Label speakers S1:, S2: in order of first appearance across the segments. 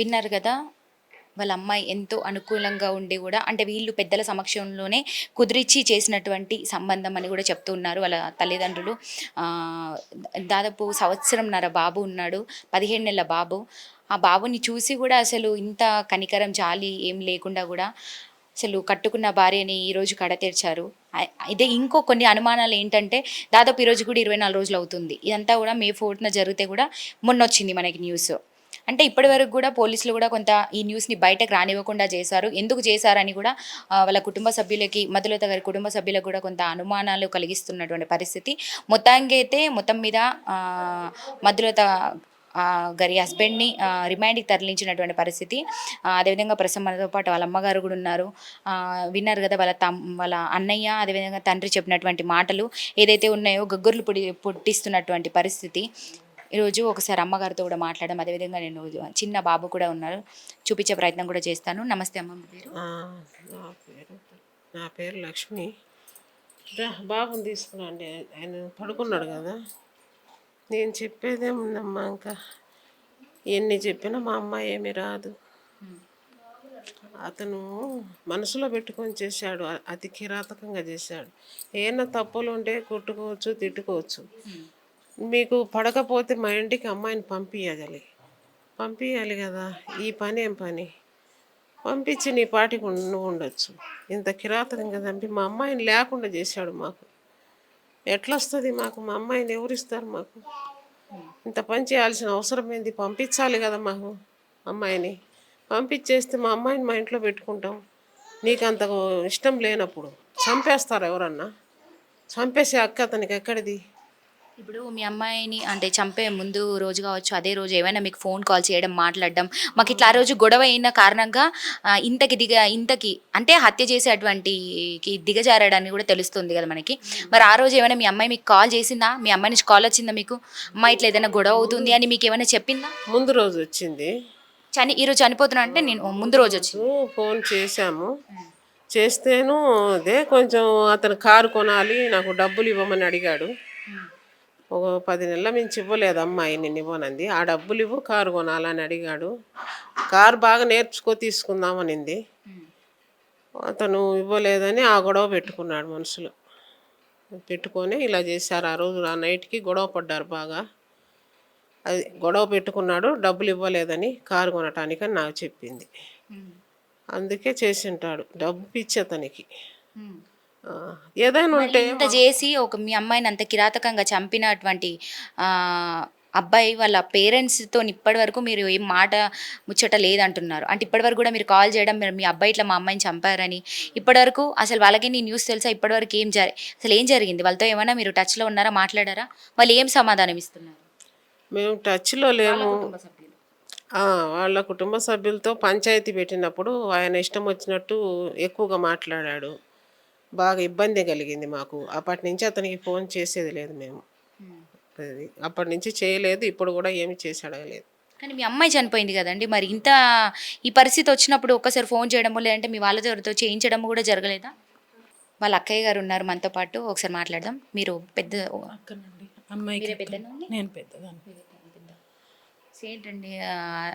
S1: విన్నారు కదా వాళ్ళ అమ్మాయి ఎంతో అనుకూలంగా ఉండి కూడా అంటే వీళ్ళు పెద్దల సమక్షంలోనే కుదిరిచ్చి చేసినటువంటి సంబంధం అని కూడా చెప్తూ ఉన్నారు వాళ్ళ తల్లిదండ్రులు. దాదాపు సంవత్సరంన్నర బాబు ఉన్నాడు పదిహేడు నెలల బాబు. ఆ బాబుని చూసి కూడా అసలు ఇంత కనికరం జాలి ఏం లేకుండా కూడా అసలు కట్టుకున్న భార్యని ఈరోజు కడ తెరిచారు. ఇదే ఇంకో కొన్ని అనుమానాలు ఏంటంటే దాదాపు ఈరోజు కూడా ఇరవై నాలుగు రోజులు అవుతుంది. ఇదంతా కూడా మే ఫోర్త్న జరిగితే కూడా మొన్న వచ్చింది మనకి న్యూస్. అంటే ఇప్పటి వరకు కూడా పోలీసులు కూడా కొంత ఈ న్యూస్ని బయటకు రానివ్వకుండా చేశారు. ఎందుకు చేశారని కూడా వాళ్ళ కుటుంబ సభ్యులకి మధులత గారి కుటుంబ సభ్యులకు కూడా కొంత అనుమానాలు కలిగిస్తున్నటువంటి పరిస్థితి. మొత్తానికి అయితే మొత్తం మీద మధులత గారి హస్బెండ్ని రిమాండ్కి తరలించినటువంటి పరిస్థితి. అదేవిధంగా ప్రసమ్మతో పాటు వాళ్ళ అమ్మగారు కూడా ఉన్నారు. విన్నారు కదా వాళ్ళ తమ్ వాళ్ళ అన్నయ్య అదేవిధంగా తండ్రి చెప్పినటువంటి మాటలు ఏదైతే ఉన్నాయో గగ్గుర్లు పుడి పుట్టిస్తున్నటువంటి పరిస్థితి. ఈరోజు ఒకసారి అమ్మగారితో కూడా మాట్లాడడం అదేవిధంగా నేను చిన్న బాబు కూడా ఉన్నారు. చూపించే ప్రయత్నం కూడా చేస్తాను. నమస్తే అమ్మ పేరు?
S2: నా పేరు నా పేరు లక్ష్మి. రా, బాబుని తీసుకురండి. ఆయన పడుకున్నాడు కదా. నేను చెప్పేదేముందమ్మా ఇంకా. ఎన్ని చెప్పినా మా అమ్మాయి ఏమి రాదు. అతను మనసులో పెట్టుకొని చేశాడు. అతి కిరాతకంగా చేశాడు. ఏమైనా తప్పులు ఉంటే కొట్టుకోవచ్చు తిట్టుకోవచ్చు. మీకు పడకపోతే మా ఇంటికి అమ్మాయిని పంపించాలి పంపించాలి కదా. ఈ పని ఏం పని? పంపించి నీ పాటికి నువ్వు ఉండొచ్చు. ఇంత కిరాతకంగా చంపి మా అమ్మాయిని లేకుండా చేశాడు మాకు. ఎట్లొస్తుంది మాకు? మా అమ్మాయిని ఎవరిస్తారు మాకు? ఇంత పని చేయాల్సిన అవసరం ఏంది? పంపించాలి కదా మాకు అమ్మాయిని. పంపించేస్తే మా అమ్మాయిని మా ఇంట్లో పెట్టుకుంటాం. నీకు అంత ఇష్టం లేనప్పుడు. చంపేస్తారు ఎవరన్నా? చంపేసే అక్క అతనికి ఎక్కడిది?
S1: ఇప్పుడు మీ అమ్మాయిని అంటే చంపే ముందు రోజు కావచ్చు అదే రోజు ఏమైనా మీకు ఫోన్ కాల్ చేయడం మాట్లాడడం మాకు ఇట్లా ఆ రోజు గొడవ అయిన కారణంగా ఆ, ఇంతకి దిగ ఇంతకి అంటే హత్య చేసేటువంటి కి దిగజారాడని కూడా తెలుస్తుంది కదా మనకి. మరి ఆ రోజు ఏమైనా మీ అమ్మాయి మీకు కాల్ చేసిందా? మీ అమ్మాయి నుంచి కాల్ వచ్చిందా మీకు? అమ్మాయి ఇట్లా ఏదైనా గొడవ అవుతుంది అని మీకు ఏమైనా చెప్పిందా?
S2: ముందు రోజు వచ్చింది.
S1: చని ఈరోజు చనిపోతున్నా అంటే నేను ముందు రోజు వచ్చింది.
S2: రోజు ఫోన్ చేశాము. చేస్తేను అదే కొంచెం అతను కారు కొనాలి నాకు డబ్బులు ఇవ్వమని అడిగాడు. ఒక పది నెలల మించి ఇవ్వలేదు అమ్మాయి నేను ఇవ్వనంది. ఆ డబ్బులు ఇవ్వు కారు కొనాలని అడిగాడు. కారు బాగా నేర్చుకో తీసుకుందామనింది అతను ఇవ్వలేదని ఆ గొడవ పెట్టుకున్నాడు మనుషులు. పెట్టుకొని ఇలా చేశారు. ఆ రోజు ఆ నైట్కి గొడవ పడ్డారు బాగా. అది గొడవ పెట్టుకున్నాడు డబ్బులు ఇవ్వలేదని కారు కొనటానికి అని నాకు చెప్పింది. అందుకే చేసింటాడు. డబ్బు పిచ్చి అతనికి. ఏదైనా ఉంటే
S1: ఇంత చేసి ఒక మీ అమ్మాయిని అంత కిరాతకంగా చంపినటువంటి అబ్బాయి వాళ్ళ పేరెంట్స్తో ఇప్పటి వరకు మీరు ఏం మాట ముచ్చట లేదంటున్నారు. అంటే ఇప్పటి వరకు కూడా మీరు కాల్ చేయడం మీరు మీ అబ్బాయి ఇట్లా మా అమ్మాయిని చంపారని ఇప్పటి వరకు అసలు వాళ్ళకి నీ న్యూస్ తెలుసా? ఇప్పటి వరకు ఏం జరి అసలు ఏం జరిగింది? వాళ్ళతో ఏమైనా మీరు టచ్లో ఉన్నారా? మాట్లాడారా? వాళ్ళు ఏం సమాధానం ఇస్తున్నారు?
S2: మేము టచ్లో లేము. వాళ్ళ కుటుంబ సభ్యులతో పంచాయతీ పెట్టినప్పుడు ఆయన ఇష్టం వచ్చినట్టు ఎక్కువగా మాట్లాడాడు. బాగా ఇబ్బంది కలిగింది మాకు. అప్పటి నుంచి అతనికి ఫోన్ చేసేది లేదు మేము. అది అప్పటి నుంచి చేయలేదు ఇప్పుడు కూడా ఏమి చేసి అడగలేదు.
S1: కానీ మీ అమ్మాయి చనిపోయింది కదండి. మరి ఇంత ఈ పరిస్థితి వచ్చినప్పుడు ఒక్కసారి ఫోన్ చేయడము లేదంటే మీ వాళ్ళతో చేయించడము కూడా జరగలేదా? వాళ్ళ అక్కయ్య గారు ఉన్నారు మనతో పాటు. ఒకసారి మాట్లాడదాం. మీరు పెద్ద అండి?
S3: నేను పెద్దదాన్ని.
S1: ఏంటండి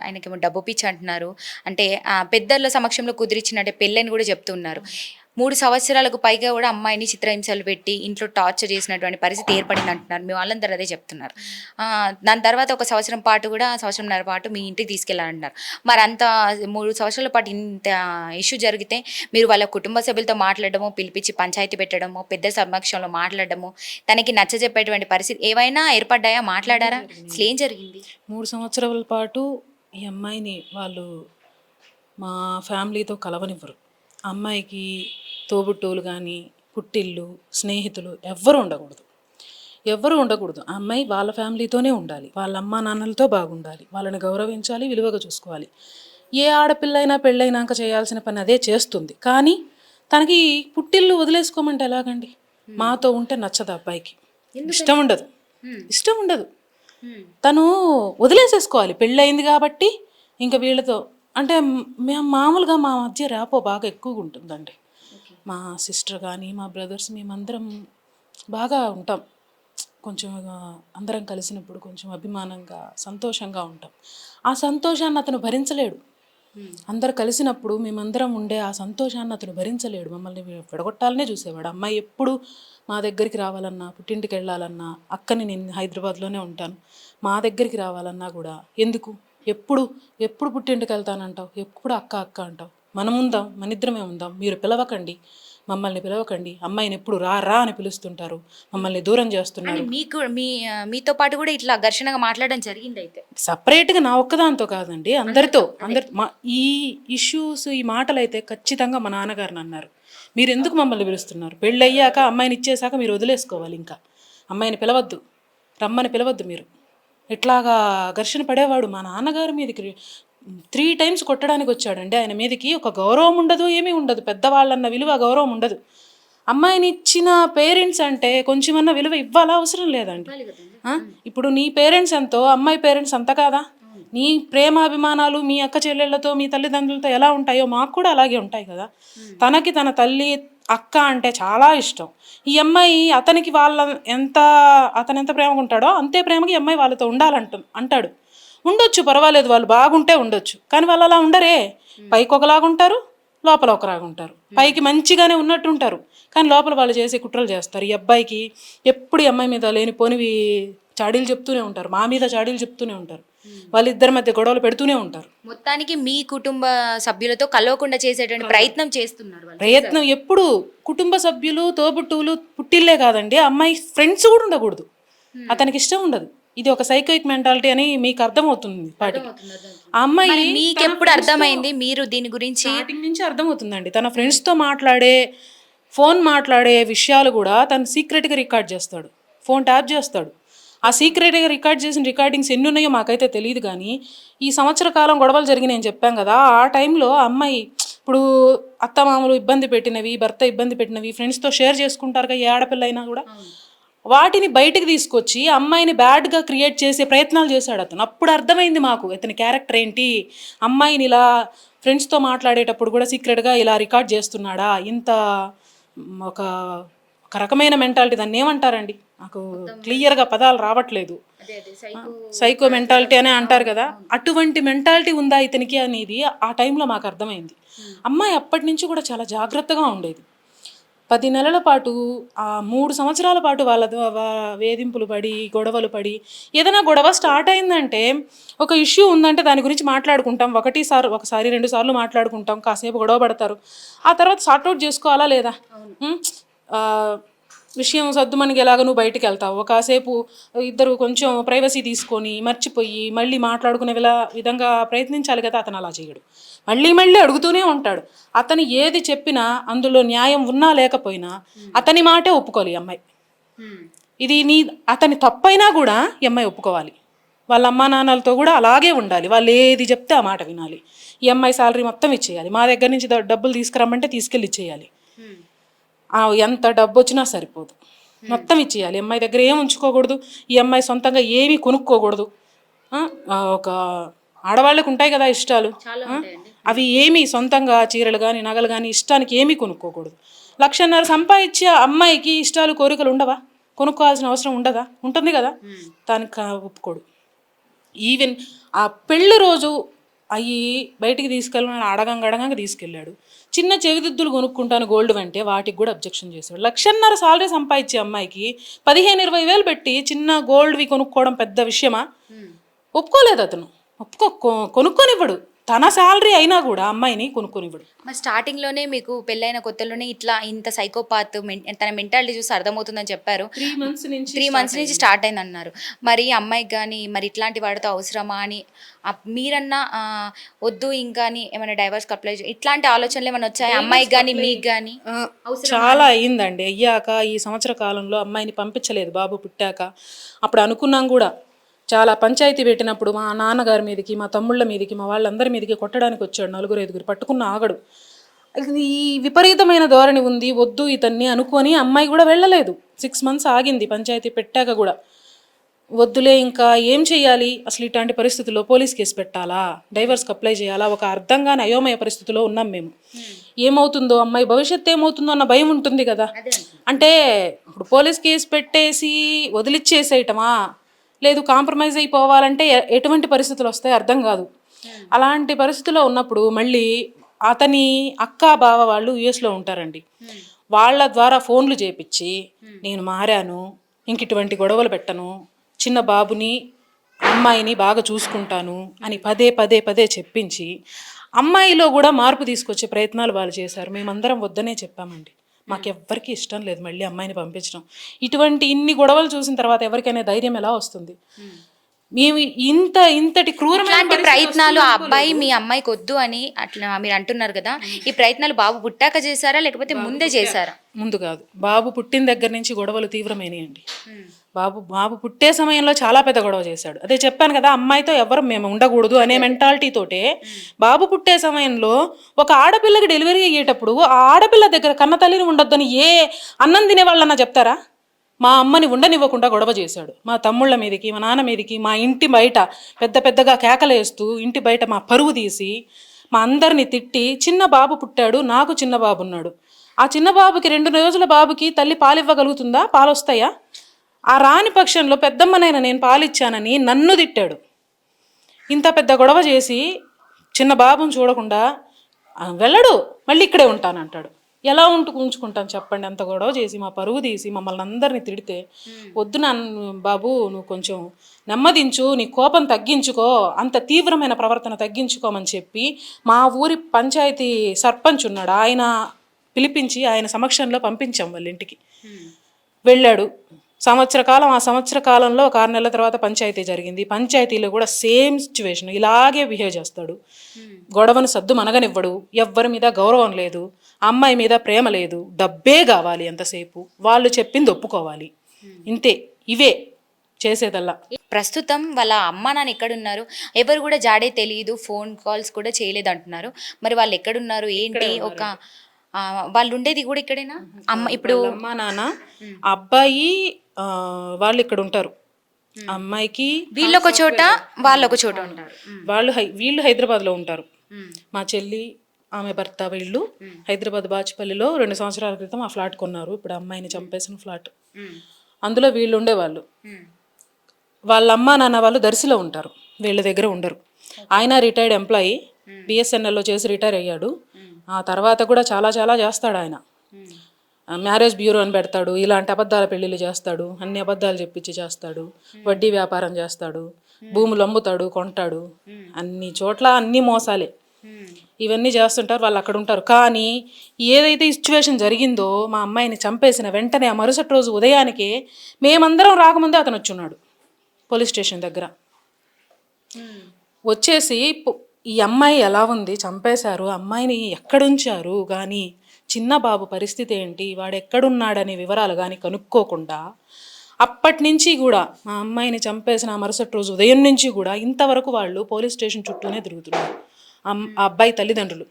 S1: ఆయనకేమో డబ్బు పిచ్చి అంటున్నారు. అంటే పెద్దల సమక్షంలో కుదిరిచ్చినట్టే పెళ్ళని కూడా చెప్తున్నారు. మూడు సంవత్సరాలకు పైగా కూడా అమ్మాయిని చిత్రహింసలు పెట్టి ఇంట్లో టార్చర్ చేసినటువంటి పరిస్థితి ఏర్పడింది అంటున్నారు మీ వాళ్ళందరూ అదే చెప్తున్నారు. దాని తర్వాత ఒక సంవత్సరం పాటు కూడా సంవత్సరంన్నర పాటు మీ ఇంటికి తీసుకెళ్ళాలంటున్నారు. మరి అంత మూడు సంవత్సరాల పాటు ఇంత ఇష్యూ జరిగితే మీరు వాళ్ళ కుటుంబ సభ్యులతో మాట్లాడడము పిలిపించి పంచాయతీ పెట్టడము పెద్ద సమక్షంలో మాట్లాడడము తనకి నచ్చజెప్పేటువంటి పరిస్థితి ఏవైనా ఏర్పడ్డాయా? మాట్లాడారా? అసలు ఏం జరిగింది?
S3: మూడు సంవత్సరాల పాటు ఈ అమ్మాయిని వాళ్ళు మా ఫ్యామిలీతో కలవనివ్వరు. అమ్మాయికి తోబుట్టోలు కానీ పుట్టిల్లు స్నేహితులు ఎవ్వరు ఉండకూడదు. ఎవ్వరు ఉండకూడదు. ఆ అమ్మాయి వాళ్ళ ఫ్యామిలీతోనే ఉండాలి. వాళ్ళ అమ్మా నాన్నలతో బాగుండాలి. వాళ్ళని గౌరవించాలి విలువగా చూసుకోవాలి. ఏ ఆడపిల్ల అయినా పెళ్ళైనాక చేయాల్సిన పని అదే చేస్తుంది. కానీ తనకి పుట్టిల్లు వదిలేసుకోమంటే ఎలాగండి? మాతో ఉంటే నచ్చదు అబ్బాయికి. ఇష్టం ఉండదు. ఇష్టం ఉండదు. తను వదిలేసేసుకోవాలి. పెళ్ళయింది కాబట్టి ఇంకా వీళ్ళతో అంటే మేము మామూలుగా మా మధ్య ర్యాపో బాగా ఎక్కువగా ఉంటుందండి. మా సిస్టర్ కానీ మా బ్రదర్స్ మేమందరం బాగా ఉంటాం. కొంచెం అందరం కలిసినప్పుడు కొంచెం అభిమానంగా సంతోషంగా ఉంటాం. ఆ సంతోషాన్ని అతను భరించలేడు. అందరు కలిసినప్పుడు మేమందరం ఉండే ఆ సంతోషాన్ని అతను భరించలేడు. మమ్మల్ని విడగొట్టాలనే చూసేవాడు. అమ్మాయి ఎప్పుడు మా దగ్గరికి రావాలన్నా పుట్టింటికి వెళ్ళాలన్నా అక్కని నేను హైదరాబాద్లోనే ఉంటాను. మా దగ్గరికి రావాలన్నా కూడా ఎందుకు? ఎప్పుడు ఎప్పుడు పుట్టింటికి వెళ్తానంటావు ఎప్పుడు అక్క అక్క అంటావు? మనం ఉందాం మన ఇద్దరమే ఉందాం? మీరు పిలవకండి. మమ్మల్ని పిలవకండి. అమ్మాయిని ఎప్పుడు రా రా అని పిలుస్తుంటారు. మమ్మల్ని దూరం చేస్తున్నారు.
S1: మీకు మీ మీతో పాటు కూడా ఇట్లా ఘర్షణగా మాట్లాడడం జరిగింది అయితే
S3: సపరేట్గా నా ఒక్కదాంతో కాదండి అందరితో. అందరి మా ఈ ఇష్యూస్ ఈ మాటలు అయితే ఖచ్చితంగా మా నాన్నగారిని అన్నారు. మీరు ఎందుకు మమ్మల్ని పిలుస్తున్నారు? పెళ్ళి అయ్యాక అమ్మాయిని ఇచ్చేసాక మీరు వదిలేసుకోవాలి ఇంకా. అమ్మాయిని పిలవద్దు. రమ్మని పిలవద్దు మీరు. ఇట్లాగా ఘర్షణ పడేవాడు మా నాన్నగారి మీదకి. త్రీ టైమ్స్ కొట్టడానికి వచ్చాడండి. ఆయన మీదకి ఒక గౌరవం ఉండదు ఏమీ ఉండదు. పెద్దవాళ్ళన్న విలువ గౌరవం ఉండదు. అమ్మాయిని ఇచ్చిన పేరెంట్స్ అంటే కొంచెమన్నా విలువ ఇవ్వాలా? అవసరం లేదండి? ఇప్పుడు నీ పేరెంట్స్ ఎంతో అమ్మాయి పేరెంట్స్ అంత కాదా? నీ ప్రేమాభిమానాలు మీ అక్క చెల్లెళ్ళతో మీ తల్లిదండ్రులతో ఎలా ఉంటాయో మాకు కూడా అలాగే ఉంటాయి కదా. తనకి తన తల్లి అక్క అంటే చాలా ఇష్టం. ఈ అమ్మాయి అతనికి వాళ్ళ ఎంత అతను ఎంత ప్రేమగా ఉంటాడో అంతే ప్రేమకి ఈ అమ్మాయి వాళ్ళతో ఉండాలంట అంటాడు. ఉండొచ్చు పర్వాలేదు వాళ్ళు బాగుంటే ఉండొచ్చు. కానీ వాళ్ళు అలా ఉండరే. పైకి ఒకలాగా ఉంటారు లోపల ఒకలాగా ఉంటారు. పైకి మంచిగానే ఉన్నట్టు ఉంటారు. కానీ లోపల వాళ్ళు చేసే కుట్రలు చేస్తారు. ఈ అబ్బాయికి ఎప్పుడు ఈ అమ్మాయి మీద లేనిపోనివి చాడీలు చెప్తూనే ఉంటారు. మా మీద చాడీలు చెప్తూనే ఉంటారు. వాళ్ళిద్దరి మధ్య గొడవలు పెడుతూనే ఉంటారు.
S1: మొత్తానికి మీ కుటుంబ సభ్యులతో కలవకుండా చేసేటువంటి ప్రయత్నం చేస్తున్నారు
S3: ప్రయత్నం ఎప్పుడు కుటుంబ సభ్యులు తోబుట్టువులు పుట్టిల్లే కాదండి. అమ్మాయి ఫ్రెండ్స్ కూడా ఉండకూడదు. అతనికి ఇష్టం ఉండదు. ఇది ఒక సైకోయిక్ మెంటాలిటీ అని మీకు అర్థమవుతుంది పాటికి. ఆ అమ్మాయి
S1: మీకు ఎప్పుడు అర్థమైంది? మీరు దీని గురించి?
S3: నుంచి అర్థమవుతుందండి. తన ఫ్రెండ్స్తో మాట్లాడే ఫోన్ మాట్లాడే విషయాలు కూడా తను సీక్రెట్గా రికార్డ్ చేస్తాడు. ఫోన్ ట్యాప్ చేస్తాడు. ఆ సీక్రెట్గా రికార్డ్ చేసిన రికార్డింగ్స్ ఎన్ని ఉన్నాయో మాకైతే తెలియదు కానీ ఈ సంవత్సర కాలం గొడవలు జరిగినాయి అని చెప్పాం కదా ఆ టైంలో అమ్మాయి ఇప్పుడు అత్తమామలు ఇబ్బంది పెట్టినవి భర్త ఇబ్బంది పెట్టినవి ఫ్రెండ్స్తో షేర్ చేసుకుంటారు కదా ఏ ఆడపిల్ల అయినా కూడా వాటిని బయటికి తీసుకొచ్చి అమ్మాయిని బ్యాడ్గా క్రియేట్ చేసే ప్రయత్నాలు చేశాడు అతను. అప్పుడు అర్థమైంది మాకు ఇతని క్యారెక్టర్ ఏంటి? అమ్మాయిని ఇలా ఫ్రెండ్స్తో మాట్లాడేటప్పుడు కూడా సీక్రెట్గా ఇలా రికార్డ్ చేస్తున్నాడా? ఇంత ఒక ఒక రకమైన మెంటాలిటీ దాన్ని ఏమంటారండి? నాకు క్లియర్గా పదాలు రావట్లేదు. సైకో మెంటాలిటీ అనే అంటారు కదా అటువంటి మెంటాలిటీ ఉందా ఇతనికి అనేది ఆ టైంలో మాకు అర్థమైంది. అమ్మాయి అప్పటి నుంచి కూడా చాలా జాగ్రత్తగా ఉండేది. పది నెలల పాటు ఆ మూడు సంవత్సరాల పాటు వాళ్ళ వేధింపులు పడి గొడవలు పడి ఏదైనా గొడవ స్టార్ట్ అయిందంటే ఒక ఇష్యూ ఉందంటే దాని గురించి మాట్లాడుకుంటాం. ఒకటి సార్ ఒకసారి రెండు సార్లు మాట్లాడుకుంటాం. కాసేపు గొడవ పడతారు. ఆ తర్వాత సార్ట్అవుట్ చేసుకోవాలా లేదా? విషయం సర్దుమణికి ఎలాగ నువ్వు బయటికి వెళ్తావు? కాసేపు ఇద్దరు కొంచెం ప్రైవసీ తీసుకొని మర్చిపోయి మళ్ళీ మాట్లాడుకునే విలా విధంగా ప్రయత్నించాలి కదా అతను అలా చేయడు. మళ్ళీ మళ్ళీ అడుగుతూనే ఉంటాడు. అతను ఏది చెప్పినా అందులో న్యాయం ఉన్నా లేకపోయినా అతని మాటే ఒప్పుకోవాలి అమ్మాయి. ఇది నీ అతని తప్పైనా కూడా ఈ అమ్మాయి ఒప్పుకోవాలి. వాళ్ళ అమ్మా నాన్నలతో కూడా అలాగే ఉండాలి. వాళ్ళు ఏది చెప్తే ఆ మాట వినాలి. ఈ అమ్మాయి శాలరీ మొత్తం ఇచ్చేయాలి. మా దగ్గర నుంచి డబ్బులు తీసుకురమ్మంటే తీసుకెళ్ళి ఇచ్చేయాలి. ఎంత డబ్బు వచ్చినా సరిపోదు. మొత్తం ఇచ్చేయాలి. అమ్మాయి దగ్గర ఏం ఉంచుకోకూడదు? ఈ అమ్మాయి సొంతంగా ఏమీ కొనుక్కోకూడదు. ఒక ఆడవాళ్ళకు ఉంటాయి కదా ఇష్టాలు. అవి ఏమీ సొంతంగా చీరలు కానీ నగలు కానీ ఇష్టానికి ఏమీ కొనుక్కోకూడదు. లక్షన్నర సంపాదించే అమ్మాయికి ఇష్టాలు కోరికలు ఉండవా? కొనుక్కోవాల్సిన అవసరం ఉండదా? ఉంటుంది కదా? దానికి కా- ఒప్పుకోడు. ఈవెన్ ఆ పెళ్ళి రోజు అయ్యి బయటికి తీసుకెళ్ళమని అడగంగా అడగంగా తీసుకెళ్ళాడు. చిన్న చెవిదిద్దులు కొనుక్కుంటాను గోల్డ్ అంటే వాటికి కూడా అబ్జెక్షన్ చేశాడు. లక్షన్నర సాలరీ సంపాదించే అమ్మాయికి పదిహేను ఇరవై వేలు పెట్టి చిన్న గోల్డ్వి కొనుక్కోవడం పెద్ద విషయమా? ఒప్పుకోలేదు అతను. ఒప్పుకో కొనుక్కొనివ్వడు. తన శాలరీ అయినా కూడా అమ్మాయిని కొనుక్కొనివ్వడు.
S1: మరి స్టార్టింగ్లోనే మీకు పెళ్ళైన కొత్తలోనే ఇట్లా ఇంత సైకోపాత్ తన మెంటాలిటీ చూసి అర్థమవుతుందని చెప్పారు.
S3: త్రీ మంత్స్ నుంచి
S1: త్రీ మంత్స్ నుంచి స్టార్ట్ అయింది అన్నారు మరి అమ్మాయికి కానీ మరి ఇట్లాంటి వాడితో అవసరమా అని మీరన్నా వద్దు ఇంకా అని ఏమైనా డైవర్స్ అప్లై ఇట్లాంటి ఆలోచనలు ఏమైనా వచ్చాయి? అమ్మాయికి కానీ మీకు కానీ
S3: చాలా అయిందండి అయ్యాక ఈ సంవత్సర కాలంలో అమ్మాయిని పంపించలేదు బాబు పుట్టాక. అప్పుడు అనుకున్నాం కూడా చాలా పంచాయతీ పెట్టినప్పుడు మా నాన్నగారి మీదకి మా తమ్ముళ్ళ మీదకి మా వాళ్ళందరి మీదకి కొట్టడానికి వచ్చాడు నలుగురు ఐదుగురు. పట్టుకున్న ఆగడు. ఈ విపరీతమైన ధోరణి ఉంది వద్దు ఇతన్ని అనుకొని అమ్మాయి కూడా వెళ్ళలేదు. సిక్స్ మంత్స్ ఆగింది పంచాయతీ పెట్టాక కూడా. వద్దులే ఇంకా ఏం చేయాలి అసలు ఇట్లాంటి పరిస్థితుల్లో పోలీస్ కేసు పెట్టాలా? డైవర్స్కి అప్లై చేయాలా? ఒక అర్థం కాని అయోమయ పరిస్థితిలో ఉన్నాం మేము. ఏమవుతుందో అమ్మాయి భవిష్యత్తు ఏమవుతుందో అన్న భయం ఉంటుంది కదా? అంటే ఇప్పుడు పోలీస్ కేసు పెట్టేసి వదిలిచ్చేసేయటమా? లేదు కాంప్రమైజ్ అయిపోవాలంటే ఎ- ఎటువంటి పరిస్థితులు వస్తాయి అర్థం కాదు. అలాంటి పరిస్థితిలో ఉన్నప్పుడు మళ్ళీ అతని అక్క బావ వాళ్ళు యుఎస్లో ఉంటారండి. వాళ్ళ ద్వారా ఫోన్లు చేపించి నేను మారాను ఇంక ఇటువంటి గొడవలు పెట్టను చిన్న బాబుని అమ్మాయిని బాగా చూసుకుంటాను అని పదే పదే పదే చెప్పించి అమ్మాయిలో కూడా మార్పు తీసుకొచ్చే ప్రయత్నాలు వాళ్ళు చేశారు. మేమందరం వద్దనే చెప్పామండి. మాకెవ్వరికి ఇష్టం లేదు మళ్ళీ అమ్మాయిని పంపించడం. ఇటువంటి ఇన్ని గొడవలు చూసిన తర్వాత ఎవరికైనా ధైర్యం ఎలా వస్తుంది? మేము ఇంత ఇంతటి క్రూరమైన
S1: ప్రయత్నాలు ఆ. అబ్బాయి మీ అమ్మాయికి వద్దు అని అట్లా మీరు అంటున్నారు కదా ఈ ప్రయత్నాలు బాబు పుట్టాక చేశారా లేకపోతే ముందే చేశారా?
S3: ముందు కాదు. బాబు పుట్టిన దగ్గర నుంచి గొడవలు తీవ్రమైనయండి. బాబు బాబు పుట్టే సమయంలో చాలా పెద్ద గొడవ చేశాడు. అదే చెప్పాను కదా అమ్మాయితో ఎవరు మేము ఉండకూడదు అనే మెంటాలిటీ తోటే బాబు పుట్టే సమయంలో ఒక ఆడపిల్లకి డెలివరీ అయ్యేటప్పుడు ఆ ఆడపిల్ల దగ్గర కన్న తల్లిని ఉండొద్దని ఏ అన్నం తినే వాళ్ళన్నా చెప్తారా? మా అమ్మని ఉండనివ్వకుండా గొడవ చేశాడు. మా తమ్ముళ్ళ మీదకి మా నాన్న మీదకి మా ఇంటి బయట పెద్ద పెద్దగా కేకలేస్తూ ఇంటి బయట మా పరువు తీసి మా అందరిని తిట్టి చిన్న బాబు పుట్టాడు నాకు చిన్న బాబు ఉన్నాడు. ఆ చిన్న బాబుకి రెండు రోజుల బాబుకి తల్లి పాలివ్వగలుగుతుందా? పాలొస్తాయా? ఆ రాని పక్షంలో పెద్దమ్మనైనా నేను పాలిచ్చానని నన్ను తిట్టాడు. ఇంత పెద్ద గొడవ చేసి చిన్న బాబుని చూడకుండా "ఆ, వెళ్ళడు మళ్ళీ ఇక్కడే ఉంటానంటాడు ఎలా ఉంటూ ఉంచుకుంటాను చెప్పండి అంత గొడవ చేసి మా పరువు తీసి మమ్మల్ని అందరినీ తిడితే వద్దు నన్ను బాబు నువ్వు కొంచెం నెమ్మదించు నీ కోపం తగ్గించుకో అంత తీవ్రమైన ప్రవర్తన తగ్గించుకోమని చెప్పి మా ఊరి పంచాయతీ సర్పంచ్ ఉన్నాడు ఆయన పిలిపించి ఆయన సమక్షంలో పంపించాం వాళ్ళ ఇంటికి వెళ్ళాడు. సంవత్సర కాలం ఆ సంవత్సర కాలంలో ఒక ఆరు నెలల తర్వాత పంచాయతీ జరిగింది. పంచాయతీలో కూడా సేమ్ సిచ్యువేషన్. ఇలాగే బిహేవ్ చేస్తాడు. గొడవను సద్దు మనగనివ్వడు. ఎవ్వరి మీద గౌరవం లేదు. అమ్మాయి మీద ప్రేమ లేదు. డబ్బే కావాలి ఎంతసేపు. వాళ్ళు చెప్పింది ఒప్పుకోవాలి. ఇంతే. ఇవే చేసేదల్లా.
S1: ప్రస్తుతం వాళ్ళ అమ్మ నాన్న ఎక్కడున్నారు? ఎవరు కూడా జాడే తెలియదు ఫోన్ కాల్స్ కూడా చేయలేదు అంటున్నారు. మరి వాళ్ళు ఎక్కడున్నారు? ఏంటి? ఒక వాళ్ళు ఉండేది కూడా ఇక్కడేనా? అమ్మ ఇప్పుడు
S3: అమ్మా నాన్న అబ్బాయి ఆ, వాళ్ళు ఇక్కడ ఉంటారు. అమ్మాయికి
S1: వీళ్ళొక చోట వాళ్ళొక చోట ఉంటారు.
S3: వాళ్ళు హై వీళ్ళు హైదరాబాద్లో ఉంటారు. మా చెల్లి ఆమె భర్త వీళ్ళు హైదరాబాద్ బాచుపల్లిలో రెండు సంవత్సరాల క్రితం ఆ ఫ్లాట్ కొన్నారు. ఇప్పుడు అమ్మాయిని చంపేసిన ఫ్లాట్. అందులో వీళ్ళు. ఉండేవాళ్ళు వాళ్ళ అమ్మ నాన్న వాళ్ళు దర్శిలో ఉంటారు. వీళ్ళ దగ్గర ఉండరు. ఆయన రిటైర్డ్ ఎంప్లాయీ. బిఎస్ఎన్ఎల్లో చేసి రిటైర్ అయ్యాడు. ఆ తర్వాత కూడా చాలా చాలా చేస్తాడు ఆయన. మ్యారేజ్ బ్యూరో అని పెడతాడు ఇలాంటి అబద్ధాల పెళ్ళిళ్ళు చేస్తాడు అన్ని అబద్ధాలు చెప్పించి చేస్తాడు వడ్డీ వ్యాపారం చేస్తాడు భూములు అమ్ముతాడు కొంటాడు. అన్ని చోట్ల అన్ని మోసాలే. ఇవన్నీ చేస్తుంటారు వాళ్ళు అక్కడ ఉంటారు. కానీ ఏదైతే సిచ్యువేషన్ జరిగిందో మా అమ్మాయిని చంపేసిన వెంటనే ఆ మరుసటి రోజు ఉదయానికే మేమందరం రాకముందే అతను వచ్చున్నాడు పోలీస్ స్టేషన్ దగ్గర. వచ్చేసి ఈ అమ్మాయి ఎలా ఉంది? చంపేశారు. అమ్మాయిని ఎక్కడుంచారు కానీ చిన్న బాబు పరిస్థితి ఏంటి? వాడు ఎక్కడున్నాడనే వివరాలు కానీ కనుక్కోకుండా అప్పటి నుంచి కూడా మా అమ్మాయిని చంపేసిన మరుసటి రోజు ఉదయం నుంచి కూడా ఇంతవరకు వాళ్ళు పోలీస్ స్టేషన్ చుట్టూనే తిరుగుతున్నారు. ఆ అబ్బాయి తల్లిదండ్రులు.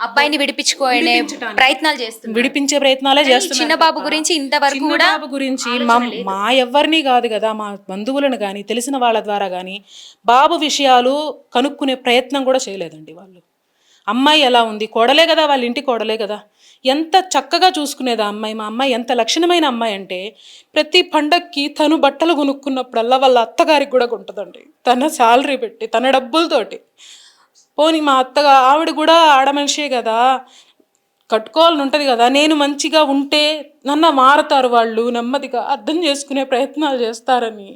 S1: అబ్బాయిని విడిపించుకునే ప్రయత్నాలు చేస్తున్నారు.
S3: విడిపించే ప్రయత్నాలే చేస్తున్నారు.
S1: చిన్న బాబు గురించి ఇంతవరకు కూడా
S3: బాబు గురించి మా మా ఎవ్వరిని కాదు కదా మా బంధువులను కానీ తెలిసిన వాళ్ళ ద్వారా కానీ బాబు విషయాలు కనుక్కునే ప్రయత్నం కూడా చేయలేదండి వాళ్ళు. అమ్మాయి ఎలా ఉంది? కోడలే కదా వాళ్ళ ఇంటి కోడలే కదా ఎంత చక్కగా చూసుకునేది ఆ అమ్మాయి మా అమ్మాయి ఎంత లక్షణమైన అమ్మాయి అంటే ప్రతి పండక్కి తను బట్టలు కొనుక్కున్నప్పుడల్లా వాళ్ళ అత్తగారికి కూడా ఉంటుందండి తన శాలరీ పెట్టి తన డబ్బులతోటి. పోనీ మా అత్తగా ఆవిడ కూడా ఆడమనిషే కదా. కట్టుకోవాలని ఉంటుంది కదా. నేను మంచిగా ఉంటే నన్న మారతారు వాళ్ళు నెమ్మదిగా అర్థం చేసుకునే ప్రయత్నాలు చేస్తారని.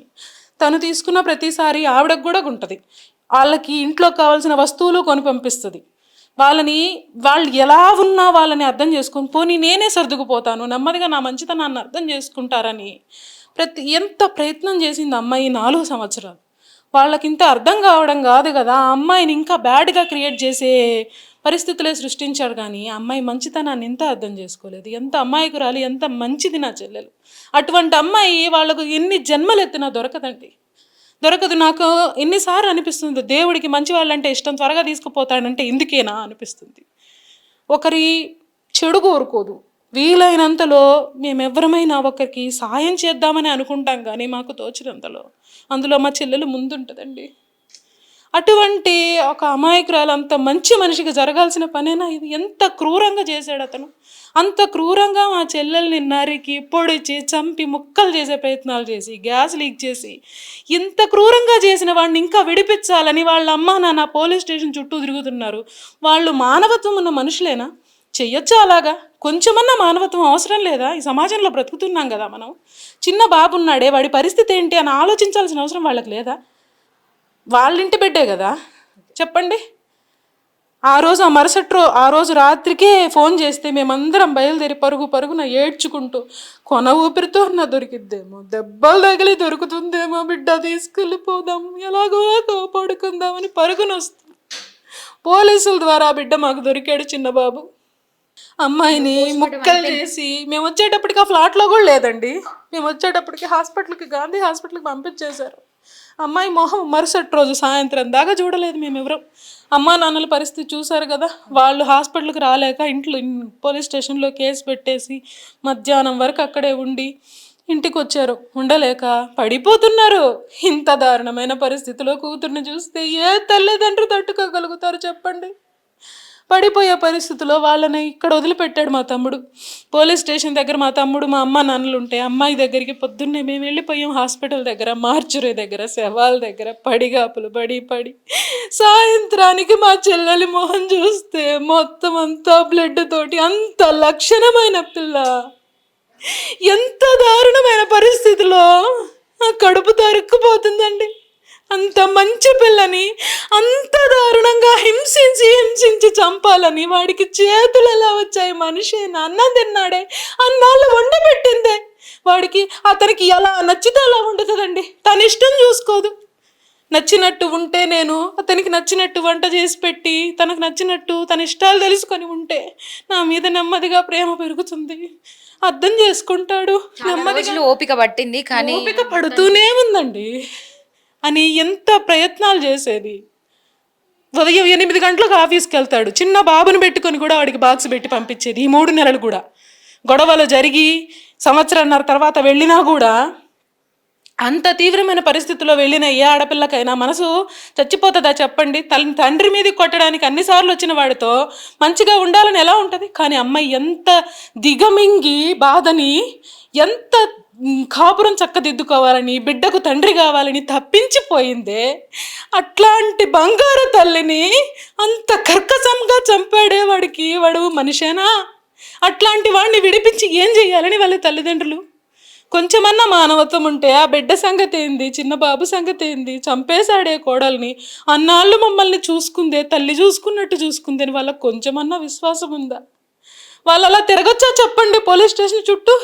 S3: తను తీసుకున్న ప్రతిసారి ఆవిడకు కూడా ఉంటుంది వాళ్ళకి ఇంట్లో కావాల్సిన వస్తువులు కొని పంపిస్తుంది. వాళ్ళని వాళ్ళు ఎలా ఉన్నా వాళ్ళని అర్థం చేసుకొని పోనీ నేనే సర్దుకుపోతాను నెమ్మదిగా నా మంచితనాన్ని అర్థం చేసుకుంటారని ప్రతి ఎంత ప్రయత్నం చేసింది అమ్మాయి నాలుగు సంవత్సరాలు. వాళ్ళకి ఇంత అర్థం కావడం కాదు కదా ఆ అమ్మాయిని ఇంకా బ్యాడ్గా క్రియేట్ చేసే పరిస్థితులే సృష్టించాడు కానీ అమ్మాయి మంచితనాన్ని ఎంత అర్థం చేసుకోలేదు. ఎంత అమ్మాయికి రాలి ఎంత మంచిది నా చెల్లెలు. అటువంటి అమ్మాయి వాళ్ళకు ఎన్ని జన్మలు ఎత్తినా దొరకదండి. దొరకదు. నాకు ఎన్నిసార్లు అనిపిస్తుంది దేవుడికి మంచి వాళ్ళంటే ఇష్టం త్వరగా తీసుకుపోతాడంటే ఇందుకేనా అనిపిస్తుంది. ఒకరి చెడు కోరుకోదు. వీలైనంతలో మేమెవరమైనా ఒకరికి సాయం చేద్దామని అనుకుంటాం కానీ మాకు తోచినంతలో. అందులో మా చెల్లెలు ముందుంటుందండి. అటువంటి ఒక అమాయకురాలు అంత మంచి మనిషికి జరగాల్సిన పనేనా? ఇది ఎంత క్రూరంగా చేశాడు అతను. అంత క్రూరంగా మా చెల్లెల్ని నరికి పొడిచి చంపి ముక్కలు చేసే ప్రయత్నాలు చేసి గ్యాస్ లీక్ చేసి ఇంత క్రూరంగా చేసిన వాడిని ఇంకా విడిపించాలని వాళ్ళ అమ్మ నాన్న పోలీస్ స్టేషన్ చుట్టూ తిరుగుతున్నారు. వాళ్ళు మానవత్వం ఉన్న మనుషులేనా? చెయ్యొచ్చా అలాగా? కొంచెమన్నా మానవత్వం అవసరం లేదా? ఈ సమాజంలో బ్రతుకుతున్నాం కదా మనం. చిన్న బాబు ఉన్నాడే వాడి పరిస్థితి ఏంటి అని ఆలోచించాల్సిన అవసరం వాళ్ళకి లేదా? వాళ్ళ ఇంటి బిడ్డే కదా? చెప్పండి. ఆ రోజు ఆ మరుసటి రో ఆ రోజు రాత్రికే ఫోన్ చేస్తే మేమందరం బయలుదేరి పరుగు పరుగున ఏడ్చుకుంటూ కొన ఊపిరితో నా దొరికిద్దేమో దెబ్బలు తగిలి దొరుకుతుందేమో బిడ్డ తీసుకెళ్ళిపోదాం ఎలాగో కాపాడుకుందామని పరుగున పోలీసుల ద్వారా ఆ బిడ్డ మాకు దొరికాడు చిన్న బాబు అమ్మాయిని ముక్కలు చేసి మేము వచ్చేటప్పటికి ఆ ఫ్లాట్లో కూడా లేదండి. మేము వచ్చేటప్పటికి హాస్పిటల్కి గాంధీ హాస్పిటల్కి పంపించేశారు. అమ్మాయి మొహం మరుసటి రోజు సాయంత్రం దాకా చూడలేదు మేము ఎవరం అమ్మా నాన్నల పరిస్థితి చూశారు కదా వాళ్ళు హాస్పిటల్కి రాలేక ఇంట్లో పోలీస్ స్టేషన్లో కేసు పెట్టేసి మధ్యాహ్నం వరకు అక్కడే ఉండి ఇంటికి వచ్చారు ఉండలేక పడిపోతున్నారు. ఇంత దారుణమైన పరిస్థితిలో కూతుర్ని చూస్తే ఏ తల్లిదండ్రులు తట్టుకోగలుగుతారు చెప్పండి? పడిపోయే పరిస్థితిలో వాళ్ళని ఇక్కడ వదిలిపెట్టాడు మా తమ్ముడు. పోలీస్ స్టేషన్ దగ్గర మా తమ్ముడు మా అమ్మ నాన్నలు ఉంటే అమ్మాయి దగ్గరికి పొద్దున్నే మేము వెళ్ళిపోయాం హాస్పిటల్ దగ్గర మార్చురే దగ్గర శవాల దగ్గర పడిగాపులు పడి పడి. సాయంత్రానికి మా చెల్లెలి మొహం చూస్తే మొత్తం అంతా బ్లడ్ తోటి అంత లక్షణమైన పిల్ల. ఎంత దారుణమైన పరిస్థితిలో ఆ కడుపు తరుక్కుపోతుందండి. అంత మంచి పిల్లని అంత దారుణంగా హింసించి హింసించి చంపాలని వాడికి చేతులు ఎలా వచ్చాయి మనిషి? అన్నం తిన్నాడే అన్నాళ్ళు వండి పెట్టిందే వాడికి అతనికి ఎలా నచ్చితే అలా వండుతుందండి? తన ఇష్టం చూసుకోదు. నచ్చినట్టు ఉంటే నేను అతనికి నచ్చినట్టు వంట చేసి పెట్టి తనకు నచ్చినట్టు తన ఇష్టాలు తెలుసుకొని ఉంటే నా మీద నెమ్మదిగా ప్రేమ పెరుగుతుంది. అర్థం చేసుకుంటాడు.
S1: రోజులు ఓపిక పట్టింది కానీ
S3: ఓపిక పడుతూనే ఉందండి. అని ఎంత ప్రయత్నాలు చేసేది. ఉదయం ఎనిమిది గంటలకు ఆఫీస్కి వెళ్తాడు. చిన్న బాబుని పెట్టుకొని కూడా వాడికి బాక్స్ పెట్టి పంపించేది. ఈ మూడు నెలలు కూడా. గొడవలు జరిగి సంవత్సరంన్నర తర్వాత వెళ్ళినా కూడా అంత తీవ్రమైన పరిస్థితిలో వెళ్ళిన ఏ ఆడపిల్లకైనా మనసు చచ్చిపోతుందా చెప్పండి. తల్లి తండ్రి మీద కొట్టడానికి అన్నిసార్లు వచ్చిన వాడితో మంచిగా ఉండాలని ఎలా ఉంటుంది? కానీ అమ్మాయి ఎంత దిగమింగి బాధని ఎంత కాపురం చక్కదిద్దుకోవాలని బిడ్డకు తండ్రి కావాలని తప్పించిపోయిందే. అట్లాంటి బంగారు తల్లిని అంత కర్కశంగా చంపాడే వాడికి వాడు మనిషేనా? అట్లాంటి వాడిని విడిపించి ఏం చేయాలని వాళ్ళ తల్లిదండ్రులు? కొంచెమన్నా మానవత్వం ఉంటే ఆ బిడ్డ సంగతి ఏంది? చిన్న బాబు సంగతి ఏంది? చంపేశాడే కోడల్ని. అన్నాళ్ళు మమ్మల్ని చూసుకుందే తల్లి చూసుకున్నట్టు చూసుకుంది అని వాళ్ళకి కొంచెమన్నా విశ్వాసం ఉందా? వాళ్ళు అలా తిరగచ్చా చెప్పండి పోలీస్ స్టేషన్ చుట్టూ?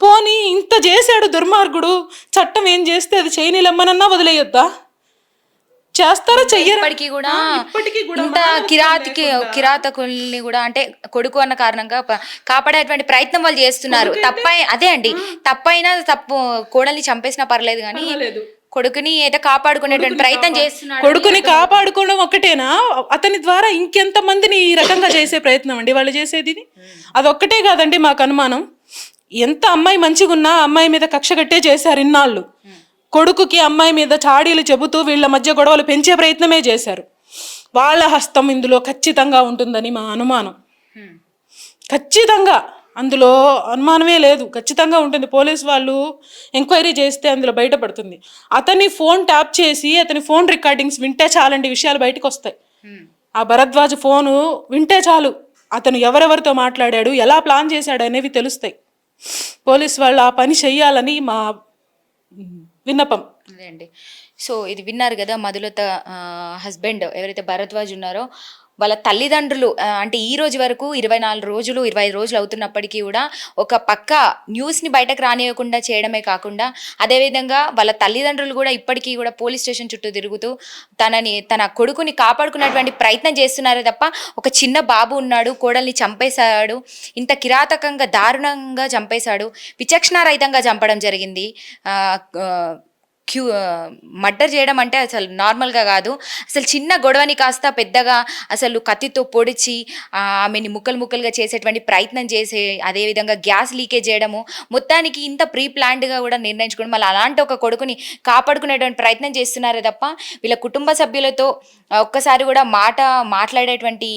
S3: పోనీ ఇంత చేశాడు దుర్మార్గుడు చట్టం ఏం చేస్తే అది చేయనిలమ్మనన్నా వదిలేయొద్దా? చేస్తారా చెయ్యరా?
S1: ఇప్పటికీ కూడా
S3: ఇప్పటికీ కూడా
S1: ఇంత కిరాతికి కిరాతకుల్ని కూడా అంటే కొడుకు అన్న కారణంగా కాపాడేటువంటి ప్రయత్నం వాళ్ళు చేస్తున్నారు. తప్పై అదే అండి. తప్పైనా తప్పు కోడల్ని చంపేసినా పర్లేదు కానీ. కొడుకుని ఏదో కాపాడుకునేటువంటి ప్రయత్నం చేస్తున్నాడు
S3: కొడుకుని కాపాడుకోవడం ఒకటేనా? అతని ద్వారా ఇంకెంత మందిని ఈ రకంగా చేసే ప్రయత్నం అండి వాళ్ళు చేసేది ఇది? అదొక్కటే కాదండి మాకు అనుమానం. ఎంత అమ్మాయి మంచిగా ఉన్నా అమ్మాయి మీద కక్ష కట్టే చేశారు ఇన్నాళ్ళు. కొడుకుకి అమ్మాయి మీద చాడీలు చెబుతూ వీళ్ళ మధ్య గొడవలు పెంచే ప్రయత్నమే చేశారు. వాళ్ళ హస్తం ఇందులో ఖచ్చితంగా ఉంటుందని మా అనుమానం. ఖచ్చితంగా. అందులో అనుమానమే లేదు. ఖచ్చితంగా ఉంటుంది. పోలీస్ వాళ్ళు ఎంక్వైరీ చేస్తే అందులో బయటపడుతుంది. అతని ఫోన్ ట్యాప్ చేసి అతని ఫోన్ రికార్డింగ్స్ వింటే చాలండి విషయాలు బయటకు వస్తాయి. ఆ భరద్వాజ్ ఫోను వింటే చాలు. అతను ఎవరెవరితో మాట్లాడాడు ఎలా ప్లాన్ చేశాడు అనేవి తెలుస్తాయి. పోలీస్ వాళ్ళు ఆ పని చెయ్యాలని మా విన్నపం.
S1: అదే అండి. సో ఇది విన్నారు కదా మధులత హస్బెండ్ ఎవరైతే భరద్వాజ్ ఉన్నారో వాళ్ళ తల్లిదండ్రులు అంటే ఈ రోజు వరకు ఇరవై నాలుగు రోజులు ఇరవై రోజులు అవుతున్నప్పటికీ కూడా ఒక పక్క న్యూస్ని బయటకు రానివ్వకుండా చేయడమే కాకుండా అదేవిధంగా వాళ్ళ తల్లిదండ్రులు కూడా ఇప్పటికీ కూడా పోలీస్ స్టేషన్ చుట్టూ తిరుగుతూ తనని తన కొడుకుని కాపాడుకున్నటువంటి ప్రయత్నం చేస్తున్నారే తప్ప ఒక చిన్న బాబు ఉన్నాడు కోడల్ని చంపేశాడు ఇంత కిరాతకంగా దారుణంగా చంపేశాడు విచక్షణారహితంగా చంపడం జరిగింది. క్యూ మర్డర్ చేయడం అంటే అసలు నార్మల్గా కాదు. అసలు చిన్న గొడవని కాస్త పెద్దగా అసలు కత్తితో పొడిచి ఆమెని ముక్కలు ముక్కలుగా చేసేటువంటి ప్రయత్నం చేసే అదేవిధంగా గ్యాస్ లీకేజ్ చేయడము మొత్తానికి ఇంత ప్రీ ప్లాన్డ్గా కూడా నిర్ణయించుకోవడం మళ్ళీ అలాంటి ఒక కొడుకుని కాపాడుకునేటువంటి ప్రయత్నం చేస్తున్నారే తప్ప వీళ్ళ కుటుంబ సభ్యులతో ఒక్కసారి కూడా మాట మాట్లాడేటువంటి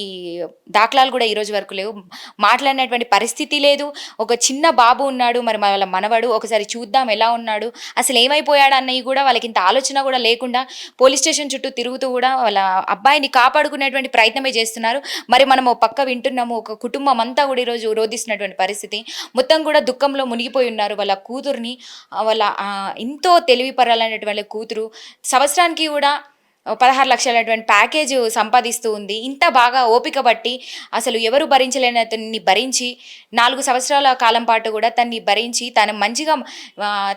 S1: దాఖలాలు కూడా ఈరోజు వరకు లేవు. మాట్లాడినటువంటి పరిస్థితి లేదు. ఒక చిన్న బాబు ఉన్నాడు మరి వాళ్ళ మనవడు ఒకసారి చూద్దాం ఎలా ఉన్నాడు అసలు ఏమైపోయాడు అన్నవి కూడా వాళ్ళకి ఇంత ఆలోచన కూడా లేకుండా పోలీస్ స్టేషన్ చుట్టూ తిరుగుతూ కూడా వాళ్ళ అబ్బాయిని కాపాడుకునేటువంటి ప్రయత్నమే చేస్తున్నారు. మరి మనం పక్క వింటున్నాము ఒక కుటుంబం అంతా కూడా ఈరోజు రోధిస్తున్నటువంటి పరిస్థితి. మొత్తం కూడా దుఃఖంలో మునిగిపోయి ఉన్నారు. వాళ్ళ కూతుర్ని వాళ్ళ ఎంతో తెలివిపరాలైనటువంటి కూతురు. సంవత్సరానికి కూడా పదహారు లక్షలైనటువంటి ప్యాకేజ్ సంపాదిస్తూ ఉంది. ఇంత బాగా ఓపిక బట్టి అసలు ఎవరు భరించలేని అతన్ని భరించి నాలుగు సంవత్సరాల కాలం పాటు కూడా తన్ని భరించి తను మంచిగా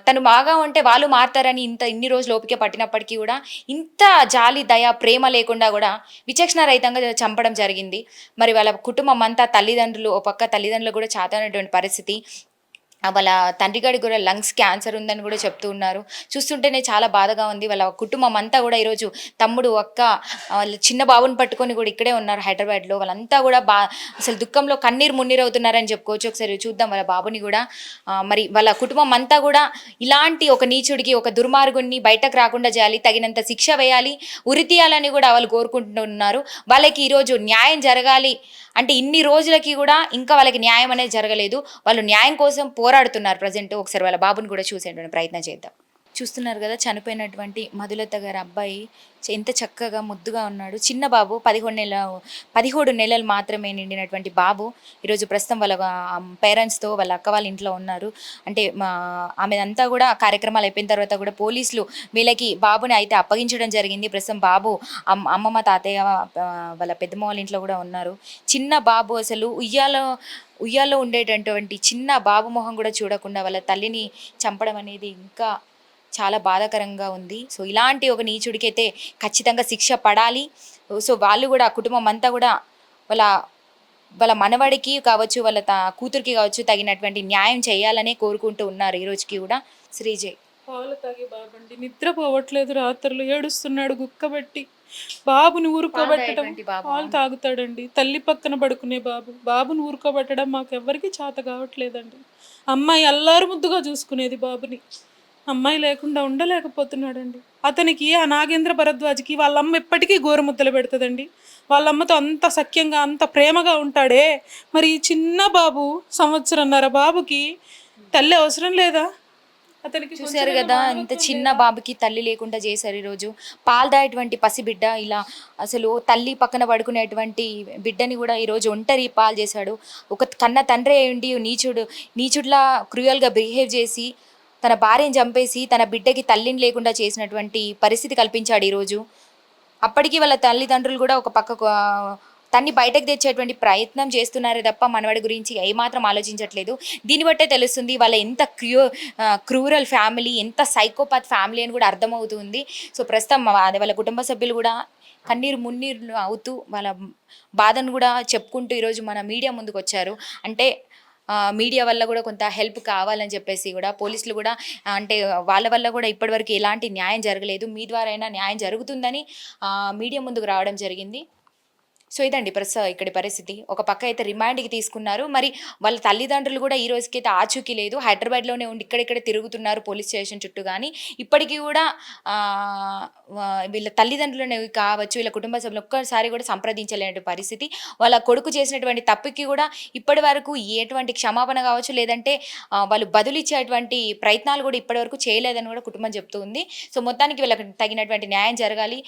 S1: తను బాగా ఉంటే వాళ్ళు మారుతారని ఇంత ఇన్ని రోజులు ఓపిక పట్టినప్పటికీ కూడా ఇంత జాలి దయ ప్రేమ లేకుండా కూడా విచక్షణ రహితంగా చంపడం జరిగింది. మరి వాళ్ళ కుటుంబం అంతా తల్లిదండ్రులు ఒక పక్క తల్లిదండ్రులు కూడా చాతనటువంటి పరిస్థితి. వాళ్ళ తండ్రి గారికి కూడా లంగ్స్ క్యాన్సర్ ఉందని కూడా చెప్తూ ఉన్నారు. చూస్తుంటేనే చాలా బాధగా ఉంది. వాళ్ళ కుటుంబం అంతా కూడా ఈరోజు తమ్ముడు అక్క వాళ్ళ చిన్న బాబుని పట్టుకొని కూడా ఇక్కడే ఉన్నారు హైదరాబాద్లో. వాళ్ళంతా కూడా బా అసలు దుఃఖంలో కన్నీరు మున్నీరు అవుతున్నారని చెప్పుకోవచ్చు. ఒకసారి చూద్దాం వాళ్ళ బాబుని కూడా. మరి వాళ్ళ కుటుంబం అంతా కూడా ఇలాంటి ఒక నీచుడికి ఒక దుర్మార్గుడిని బయటకు రాకుండా చేయాలి తగినంత శిక్ష వేయాలి ఉరి తీయాలని కూడా వాళ్ళు కోరుకుంటున్నారు. వాళ్ళకి ఈరోజు న్యాయం జరగాలి అంటే ఇన్ని రోజులకి కూడా ఇంకా వాళ్ళకి న్యాయం అనేది జరగలేదు. వాళ్ళు న్యాయం కోసం పోరాడుతున్నారు ప్రజెంట్. ఒకసారి వాళ్ళ బాబుని కూడా చూసేటువంటి ప్రయత్నం చేద్దాం. చూస్తున్నారు కదా చనిపోయినటువంటి మధులత గారి అబ్బాయి. ఎంత చక్కగా ముద్దుగా ఉన్నాడు. చిన్న బాబు పదిహేడు నెల పదిహేడు నెలలు మాత్రమే నిండినటువంటి బాబు. ఈరోజు ప్రస్తుతం వాళ్ళ పేరెంట్స్తో వాళ్ళ అక్క వాళ్ళ ఇంట్లో ఉన్నారు. అంటే మా కూడా కార్యక్రమాలు అయిపోయిన తర్వాత కూడా పోలీసులు వీళ్ళకి బాబుని అయితే అప్పగించడం జరిగింది. ప్రస్తుతం బాబు అమ్మమ్మ తాతయ్య వాళ్ళ పెద్దమ్మ వాళ్ళ ఇంట్లో కూడా ఉన్నారు. చిన్న బాబు అసలు ఉయ్యాలో ఉయ్యాలో ఉండేటటువంటి చిన్న బాబు మొహం కూడా చూడకుండా వాళ్ళ తల్లిని చంపడం అనేది ఇంకా చాలా బాధాకరంగా ఉంది. సో ఇలాంటి ఒక నీచుడికైతే ఖచ్చితంగా శిక్ష పడాలి. సో వాళ్ళు కూడా కుటుంబం అంతా కూడా వాళ్ళ వాళ్ళ మనవడికి కావచ్చు వాళ్ళ త కూతురికి కావచ్చు తగినటువంటి న్యాయం చేయాలనే కోరుకుంటూ ఉన్నారు ఈ రోజుకి కూడా శ్రీజయ్.
S3: పాలు తాగి బాబండి నిద్ర పోవట్లేదు రాత్రులు. ఏడుస్తున్నాడు గుక్కబట్టి బాబుని ఊరుకోబెట్టడం. పాలు తాగుతాడండి. తల్లి పక్కన పడుకునే బాబు. బాబుని ఊరుకోబెట్టడం మాకు ఎవరికి చేత కావట్లేదండి. అమ్మాయి అల్లారు ముద్దుగా చూసుకునేది బాబుని. అమ్మాయి లేకుండా ఉండలేకపోతున్నాడండి. అతనికి ఆ నాగేంద్ర భరద్వాజ్కి వాళ్ళ అమ్మ ఎప్పటికీ గోరుముద్దలు పెడుతుందండి. వాళ్ళ అమ్మతో అంత సఖ్యంగా అంత ప్రేమగా ఉంటాడే. మరి ఈ చిన్న బాబు సంవత్సరంన్నర బాబుకి తల్లి అవసరం లేదా? అతనికి
S1: చూశారు కదా ఇంత చిన్న బాబుకి తల్లి లేకుండా చేశారు ఈరోజు. పాల్దాయేటువంటి పసిబిడ్డ ఇలా అసలు తల్లి పక్కన పడుకునేటువంటి బిడ్డని కూడా ఈరోజు ఒంటరి పాలు చేశాడు. ఒక కన్న తండ్రి అయ్యుండి నీచుడు నీచుడ్లా క్రూయల్గా బిహేవ్ చేసి తన భార్యని చంపేసి తన బిడ్డకి తల్లిని లేకుండా చేసినటువంటి పరిస్థితి కల్పించాడు ఈరోజు. అప్పటికి వాళ్ళ తల్లిదండ్రులు కూడా ఒక పక్క తన్ని బయటకు తెచ్చేటువంటి ప్రయత్నం చేస్తున్నారే తప్ప మనవాడి గురించి ఏమాత్రం ఆలోచించట్లేదు. దీన్ని బట్టే తెలుస్తుంది వాళ్ళ ఎంత క్రూ క్రూరల్ ఫ్యామిలీ ఎంత సైకోపాత్ ఫ్యామిలీ అని కూడా అర్థమవుతుంది. సో ప్రస్తుతం అదే వాళ్ళ కుటుంబ సభ్యులు కూడా కన్నీరు మున్నీరు అవుతూ వాళ్ళ బాధను కూడా చెప్పుకుంటూ ఈరోజు మన మీడియా ముందుకు వచ్చారు అంటే మీడియా వల్ల కూడా కొంత హెల్ప్ కావాలని చెప్పేసి కూడా పోలీసులు కూడా అంటే వాళ్ళ వల్ల కూడా ఇప్పటివరకు ఎలాంటి న్యాయం జరగలేదు. మీ ద్వారా అయినా న్యాయం జరుగుతుందని మీడియా ముందుకు రావడం జరిగింది. సో ఇదండి ప్రస్తుత ఇక్కడి పరిస్థితి. ఒక పక్క అయితే రిమాండ్కి తీసుకున్నారు. మరి వాళ్ళ తల్లిదండ్రులు కూడా ఈ రోజుకైతే ఆచూకీ లేదు. హైదరాబాద్లోనే ఉండి ఇక్కడిక్కడ తిరుగుతున్నారు పోలీస్ స్టేషన్ చుట్టూ కానీ ఇప్పటికీ కూడా వీళ్ళ తల్లిదండ్రులనే కావచ్చు వీళ్ళ కుటుంబ సభ్యులు ఒక్కసారి కూడా సంప్రదించలేని పరిస్థితి. వాళ్ళ కొడుకు చేసినటువంటి తప్పుకి కూడా ఇప్పటి వరకు ఎటువంటి క్షమాపణ కావచ్చు లేదంటే వాళ్ళు బదులిచ్చేటువంటి ప్రయత్నాలు కూడా ఇప్పటివరకు చేయలేదని కూడా కుటుంబం చెప్తూ ఉంది. సో మొత్తానికి వీళ్ళకి తగినటువంటి న్యాయం జరగాలి.